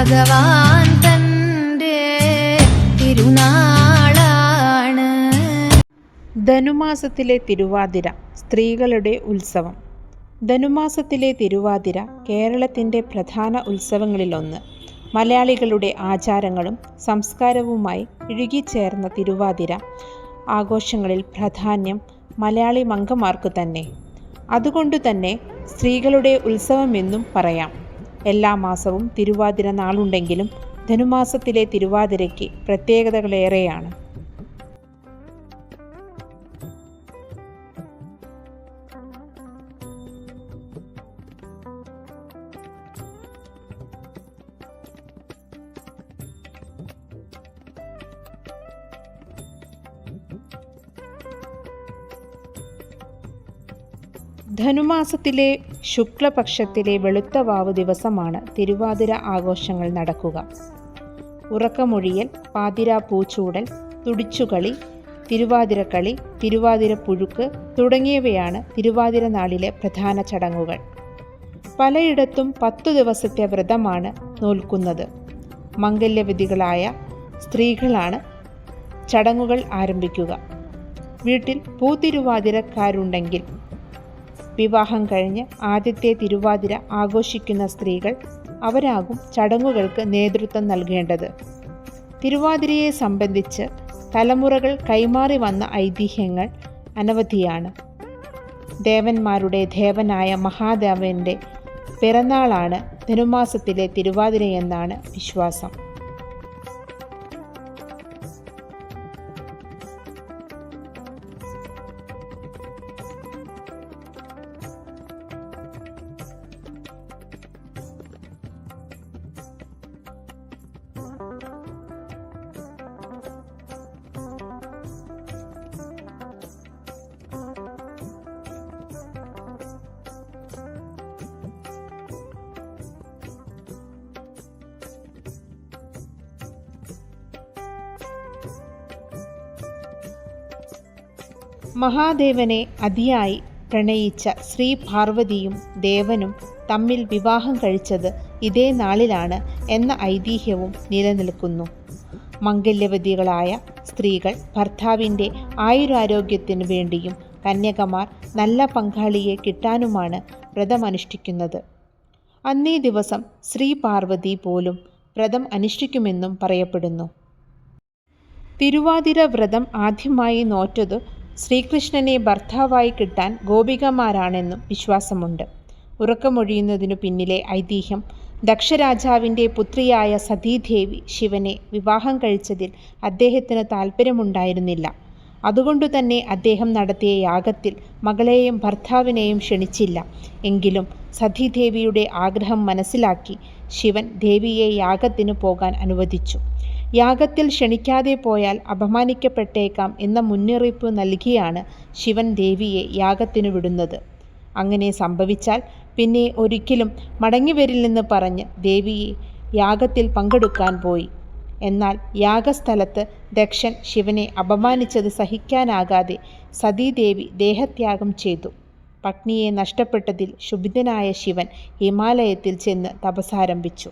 ഭഗവാൻ തന്റെ തിരുനാളാണ്. ധനുമാസത്തിലെ തിരുവാതിര സ്ത്രീകളുടെ ഉത്സവം. ധനുമാസത്തിലെ തിരുവാതിര കേരളത്തിന്റെ പ്രധാന ഉത്സവങ്ങളിലൊന്ന്. മലയാളികളുടെ ആചാരങ്ങളും സംസ്കാരവുമായി ഇഴുകിച്ചേർന്ന തിരുവാതിര ആഘോഷങ്ങളിൽ പ്രാധാന്യം മലയാളി മംഗമാർക്ക് തന്നെ. അതുകൊണ്ടുതന്നെ സ്ത്രീകളുടെ ഉത്സവമെന്നും പറയാം. എല്ലാ മാസവും തിരുവാതിര നാളുണ്ടെങ്കിലും ധനുമാസത്തിലെ തിരുവാതിരയ്ക്ക് പ്രത്യേകതകളേറെയാണ്. ധനുമാസത്തിലെ ശുക്ലപക്ഷത്തിലെ വെളുത്ത വാവ് ദിവസമാണ് തിരുവാതിര ആഘോഷങ്ങൾ നടക്കുക. ഉറക്കമൊഴിയൽ പാതിരാ പൂച്ചൂടൽ തുടിച്ചുകളി തിരുവാതിരക്കളി തിരുവാതിര പുഴുക്ക് തുടങ്ങിയവയാണ് തിരുവാതിര നാളിലെ പ്രധാന ചടങ്ങുകൾ. പലയിടത്തും പത്തു ദിവസത്തെ വ്രതമാണ് നോൽക്കുന്നത്. മംഗല്യവിധികളായ സ്ത്രീകളാണ് ചടങ്ങുകൾ ആരംഭിക്കുക. വീട്ടിൽ പൂതിരുവാതിരക്കാരുണ്ടെങ്കിൽ വിവാഹം കഴിഞ്ഞ് ആദ്യത്തെ തിരുവാതിര ആഘോഷിക്കുന്ന സ്ത്രീകൾ അവരാകും ചടങ്ങുകൾക്ക് നേതൃത്വം നൽകേണ്ടത്. തിരുവാതിരയെ സംബന്ധിച്ച് തലമുറകൾ കൈമാറി വന്ന ഐതിഹ്യങ്ങൾ അനവധിയാണ്. ദേവന്മാരുടെ ദേവനായ മഹാദേവന്റെ പിറന്നാളാണ് ധനുമാസത്തിലെ തിരുവാതിരയെന്നാണ് വിശ്വാസം. മഹാദേവനെ അതിയായി പ്രണയിച്ച ശ്രീ പാർവതിയും ദേവനും തമ്മിൽ വിവാഹം കഴിച്ചത് ഇതേ നാളിലാണ് എന്ന ഐതിഹ്യവും നിലനിൽക്കുന്നു. മംഗല്യവതികളായ സ്ത്രീകൾ ഭർത്താവിന്റെ ആയുരാരോഗ്യത്തിനു വേണ്ടിയും കന്യകമാർ നല്ല പങ്കാളിയെ കിട്ടാനുമാണ് വ്രതമനുഷ്ഠിക്കുന്നത്. അന്നേ ദിവസം ശ്രീ പാർവതി പോലും വ്രതം അനുഷ്ഠിക്കുമെന്നും പറയപ്പെടുന്നു. തിരുവാതിര വ്രതം ആദ്യമായി നോറ്റത് ശ്രീകൃഷ്ണനെ ഭർത്താവായി കിട്ടാൻ ഗോപികമാരാണെന്നും വിശ്വാസമുണ്ട്. ഉറക്കമൊഴിയുന്നതിനു പിന്നിലെ ഐതിഹ്യം ദക്ഷരാജാവിന്റെ പുത്രിയായ സതീദേവി ശിവനെ വിവാഹം കഴിച്ചതിൽ അദ്ദേഹത്തിന് താല്പര്യമുണ്ടായിരുന്നില്ല അതുകൊണ്ടുതന്നെ അദ്ദേഹം നടത്തിയ യാഗത്തിൽ മകളെയും ഭർത്താവിനെയും ക്ഷണിച്ചില്ല. എങ്കിലും സതീദേവിയുടെ ആഗ്രഹം മനസ്സിലാക്കി ശിവൻ ദേവിയെ യാഗത്തിനു പോകാൻ അനുവദിച്ചു. യാഗത്തിൽ ക്ഷണിക്കാതെ പോയാൽ അപമാനിക്കപ്പെട്ടേക്കാം എന്ന മുന്നറിയിപ്പ് നൽകിയാണ് ശിവൻ ദേവിയെ യാഗത്തിനു വിടുന്നത്. അങ്ങനെ സംഭവിച്ചാൽ പിന്നെ ഒരിക്കലും മടങ്ങിവരില്ലെന്ന് പറഞ്ഞ് ദേവിയെ യാഗത്തിൽ പങ്കെടുക്കാൻ പോയി. എന്നാൽ യാഗസ്ഥലത്ത് ദക്ഷൻ ശിവനെ അപമാനിച്ചത് സഹിക്കാനാകാതെ സതീദേവി ദേഹത്യാഗം ചെയ്തു. പത്നിയെ നഷ്ടപ്പെട്ടതിൽ ശുഭിതനായ ശിവൻ ഹിമാലയത്തിൽ ചെന്ന് തപസാരംഭിച്ചു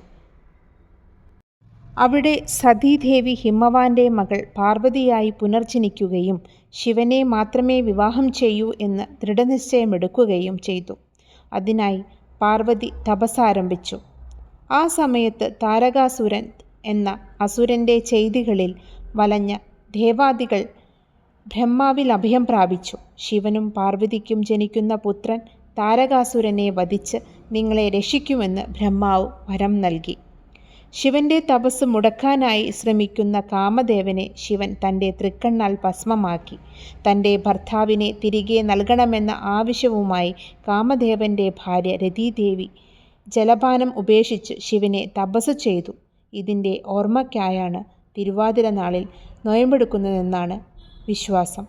അവിടെ സതീദേവി ഹിമവാന്റെ മകൾ പാർവതിയായി പുനർജനിക്കുകയും ശിവനെ മാത്രമേ വിവാഹം ചെയ്യൂ എന്ന് ദൃഢനിശ്ചയമെടുക്കുകയും ചെയ്തു. അതിനായി പാർവതി തപസാരംഭിച്ചു ആ സമയത്ത് താരകാസുരൻ എന്ന അസുരന്റെ ചെയ്തികളിൽ വലഞ്ഞ ദേവാദികൾ ബ്രഹ്മാവിൽ അഭയം പ്രാപിച്ചു. ശിവനും പാർവതിക്കും ജനിക്കുന്ന പുത്രൻ താരകാസുരനെ വധിച്ച് നിങ്ങളെ രക്ഷിക്കുമെന്ന് ബ്രഹ്മാവ് വരം നൽകി. ശിവന്റെ തപസ് മുടക്കാനായി ശ്രമിക്കുന്ന കാമദേവനെ ശിവൻ തന്റെ തൃക്കണ്ണാൽ ഭസ്മമാക്കി. തന്റെ ഭർത്താവിനെ തിരികെ നൽകണമെന്ന ആവശ്യവുമായി കാമദേവന്റെ ഭാര്യ രതീദേവി ജലപാനം ഉപേക്ഷിച്ച് ശിവനെ തപസ് ചെയ്തു. ഇതിന്റെ ഓർമ്മയ്ക്കായാണ് തിരുവാതിര നാളിൽ നോയമ്പെടുക്കുന്നതെന്നാണ് വിശ്വാസം.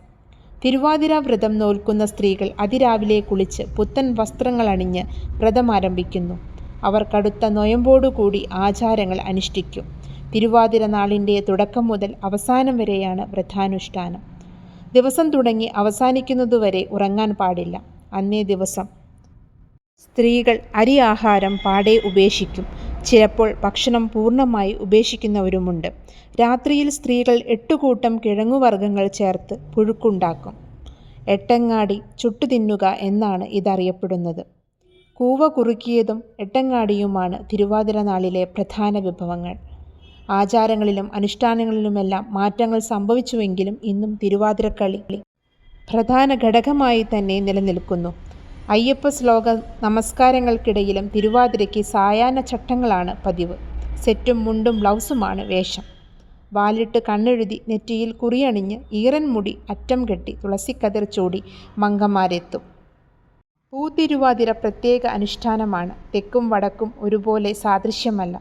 തിരുവാതിര വ്രതം നോൽക്കുന്ന സ്ത്രീകൾ അതിരാവിലെ കുളിച്ച് പുത്തൻ വസ്ത്രങ്ങൾ അണിഞ്ഞ് വ്രതം ആരംഭിക്കുന്നു. അവർ കടുത്ത നൊയമ്പോടുകൂടി ആചാരങ്ങൾ അനുഷ്ഠിക്കും. തിരുവാതിര നാളിന്റെ തുടക്കം മുതൽ അവസാനം വരെയാണ് വ്രതാനുഷ്ഠാനം. ദിവസം തുടങ്ങി അവസാനിക്കുന്നതുവരെ ഉറങ്ങാൻ പാടില്ല. അന്നേ ദിവസം സ്ത്രീകൾ അരി ആഹാരം പാടെ ഉപേക്ഷിക്കും. ചിലപ്പോൾ ഭക്ഷണം പൂർണമായി ഉപേക്ഷിക്കുന്നവരുമുണ്ട്. രാത്രിയിൽ സ്ത്രീകൾ എട്ടുകൂട്ടം കിഴങ്ങുവർഗങ്ങൾ ചേർത്ത് പുഴുക്കുണ്ടാക്കും. എട്ടങ്ങാടി ചുട്ടുതിന്നുക എന്നാണ് ഇതറിയപ്പെടുന്നത്. കൂവ കുറുക്കിയതും എട്ടങ്ങാടിയുമാണ് തിരുവാതിര നാളിലെ പ്രധാന വിഭവങ്ങൾ. ആചാരങ്ങളിലും അനുഷ്ഠാനങ്ങളിലുമെല്ലാം മാറ്റങ്ങൾ സംഭവിച്ചുവെങ്കിലും ഇന്നും തിരുവാതിരക്കളി പ്രധാന ഘടകമായി തന്നെ നിലനിൽക്കുന്നു. അയ്യപ്പ ശ്ലോക നമസ്കാരങ്ങൾക്കിടയിലും തിരുവാതിരയ്ക്ക് സായാഹ്ന ചട്ടങ്ങളാണ് പതിവ്. സെറ്റും മുണ്ടും ബ്ലൗസുമാണ് വേഷം. വാലിട്ട് കണ്ണെഴുതി നെറ്റിയിൽ കുറിയണിഞ്ഞ് ഈറൻ മുടി അറ്റം കെട്ടി തുളസിക്കതിർ ചൂടി മങ്കമാരെത്തും. പൂത്തിരുവാതിര പ്രത്യേക അനുഷ്ഠാനമാണ്. തെക്കും വടക്കും ഒരുപോലെ സാദൃശ്യമല്ല.